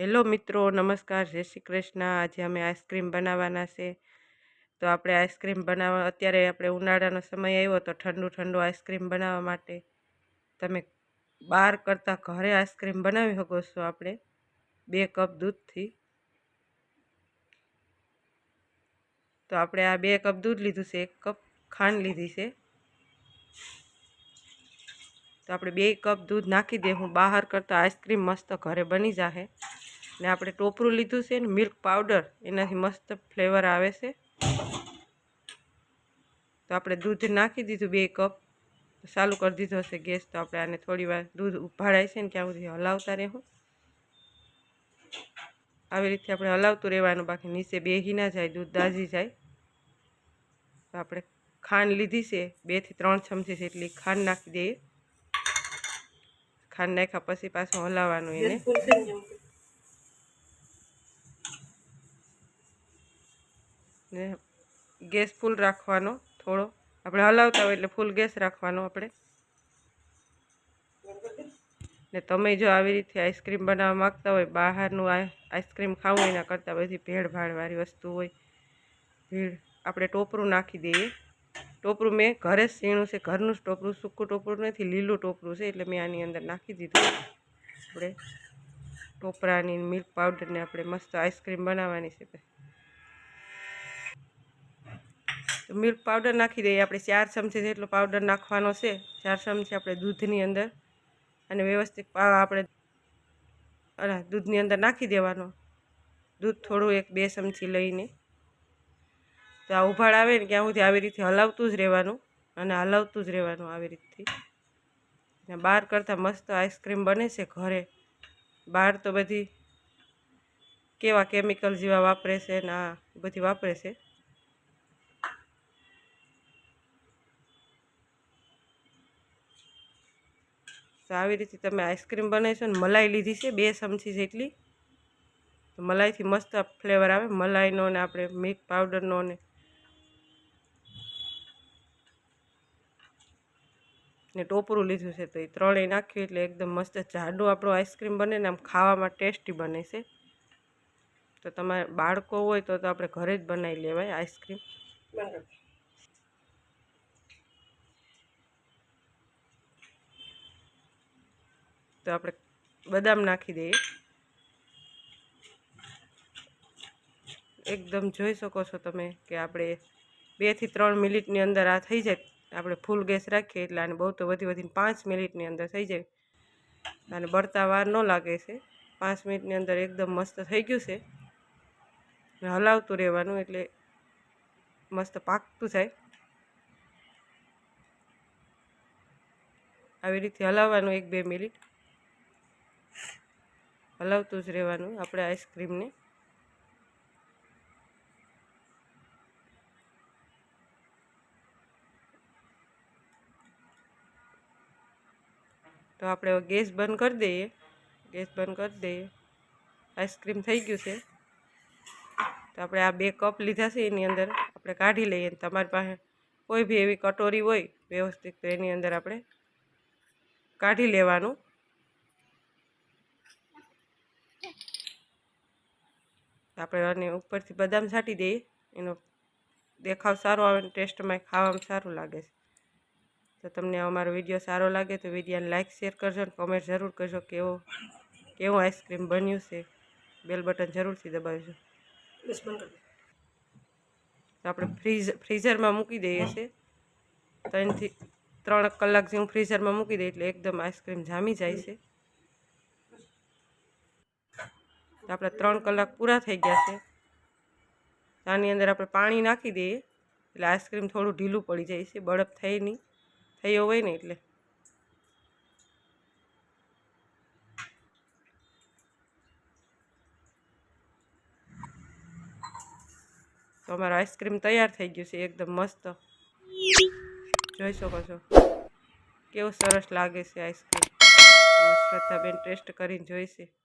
Hello મિત્રો, નમસ્કાર, જય શ્રી કૃષ્ણ. આજે અમે આઈસ્ક્રીમ બનાવવાના છે. તો આપણે આઈસ્ક્રીમ બનાવવા, અત્યારે આપણે ઉનાળાનો સમય આવ્યો તો ઠંડુ ઠંડુ આઈસ્ક્રીમ બનાવવા માટે. તમે બહાર કરતાં ઘરે આઈસ્ક્રીમ બનાવી શકો છો આપણે, બે કપ દૂધથી. તો આપણે આ બે કપ દૂધ લીધું છે, એક કપ ખાંડ લીધી છે. તો આપણે બે કપ દૂધ નાખી દે, હું બહાર કરતાં આઈસ્ક્રીમ મસ્ત ઘરે બની જાહે. ને આપણે ટોપરું લીધું છે ને મિલ્ક પાવડર, એનાથી મસ્ત ફ્લેવર આવે છે. તો આપણે દૂધ નાખી દીધું બે કપ. ચાલુ કરી દીધો હશે ગેસ, તો આપણે આને થોડી વાર દૂધ ઉભાડાય છે ને ત્યાં સુધી હલાવતા રહેવું. આવી રીતે આપણે હલાવતું રહેવાનું, બાકી નીચે બેહી ના જાય, દૂધ દાજી જાય. તો આપણે ખાંડ લીધી છે બેથી ત્રણ ચમચી જેટલી ખાંડ નાખી દઈએ. ખાંડ નાખ્યા પછી પાછું હલાવવાનું એને. ને ગેસ ફૂલ રાખવાનો થોડો. આપણે હલાવતા હોય એટલે ફૂલ ગેસ રાખવાનો આપણે. ને તમે જો આવી રીતે આઈસ્ક્રીમ બનાવવા માગતા હોય, બહારનું આઈસ્ક્રીમ ખાવું એના કરતાં બધી ભેળ ભાળવાળી વસ્તુ હોય. ભીડ આપણે ટોપરું નાખી દઈએ. ટોપરું મેં ઘરે જ સીણું છે, ઘરનું જ ટોપરું, સૂકું ટોપરું નથી, લીલું ટોપરું છે એટલે મેં આની અંદર નાખી દીધું. આપણે ટોપરાની મિલ્ક પાવડરને આપણે મસ્ત આઈસ્ક્રીમ બનાવવાની છે તો મિલ્ક પાવડર નાખી દઈએ. આપણે ચાર ચમચી જેટલો પાવડર નાખવાનો છે, ચાર ચમચી આપણે દૂધની અંદર. અને વ્યવસ્થિત આપણે અરે દૂધની અંદર નાખી દેવાનો. દૂધ થોડું એક બે ચમચી લઈને. તો આ ઉભાળ આવે ને ત્યાં સુધી આવી રીતે હલાવતું જ રહેવાનું અને હલાવતું જ રહેવાનું આવી રીતથી. ને બહાર કરતાં મસ્ત આઈસ્ક્રીમ બને છે ઘરે. બહાર તો બધી કેવા કેમિકલ જેવા વાપરે છે ને આ બધી વાપરે છે. તો આવી રીતે તમે આઈસ્ક્રીમ બનાવીશો ને મલાઈ લીધી છે, બે ચમચી જેટલી. તો મલાઈથી મસ્ત ફ્લેવર આવે. મલાઈનો ને આપણે મિલ્ક પાવડરનો ને ને ટોપરું લીધું છે, તો એ ત્રણેય નાખ્યું એટલે એકદમ મસ્ત જાડું આપણું આઈસ્ક્રીમ બને ને આમ ખાવામાં ટેસ્ટી બને છે. તો તમારે બાળકો હોય તો આપણે ઘરે જ બનાવી લેવાય આઈસ્ક્રીમ. તો આપણે બદામ નાખી દઈએ. એકદમ જોઈ શકો છો તમે કે આપણે બેથી ત્રણ મિનિટની અંદર આ થઈ જાય. આપણે ફૂલ ગેસ રાખીએ એટલે આને બહુ તો વધી વધીને પાંચ મિનિટની અંદર થઈ જાય. અને બળતા વાર ન લાગે છે. પાંચ મિનિટની અંદર એકદમ મસ્ત થઈ ગયું છે. હલાવતું રહેવાનું એટલે મસ્ત પાકતું થાય આવી રીતે હલાવવાનું એક બે મિનિટ. હલાવતું જ રહેવાનું આપણે આઈસ્ક્રીમને તો આપણે ગેસ બંધ કરી દઈએ. ગેસ બંધ કરી દઈએ. આઈસ્ક્રીમ થઈ ગયું છે. તો આપણે આ બે કપ લીધા છે એની અંદર. આપણે કાઢી લઈએ તમારી પાસે કોઈ બી એવી કટોરી હોય વ્યવસ્થિત તો એની અંદર આપણે કાઢી લેવાનું. આપણે અને ઉપરથી બદામ છાંટી દઈએ. એનો દેખાવ સારો આવે ટેસ્ટમાં ખાવામાં સારું લાગે છે. તો તમને અમારો વીડિયો સારો લાગે તો વિડીયોને લાઇક શેર કરજો ને કોમેન્ટ જરૂર કરજો કેવો કેવું આઈસ્ક્રીમ બન્યું છે. બેલ બટન જરૂરથી દબાવજો. તો આપણે ફ્રીઝ ફ્રીઝરમાં મૂકી દઈએ છીએ. ત્રણથી ત્રણ કલાક જેવું ફ્રીઝરમાં મૂકી દઈએ એટલે એકદમ આઈસ્ક્રીમ જામી જાય છે. તો આપણે ત્રણ કલાક પૂરા થઈ ગયા છે. આની અંદર આપણે પાણી નાખી દઈએ. એટલે આઈસ્ક્રીમ થોડું ઢીલું પડી જાય છે. બરફ થઈ નહીં. થયો હોય ને એટલે. તો અમારો આઈસ્ક્રીમ તૈયાર થઈ ગયું છે. એકદમ મસ્ત. જોઈ શકો છો. કેવું સરસ લાગે છે આઈસ્ક્રીમ. શ્રદ્ધાબેન ટેસ્ટ કરીને જોઈશે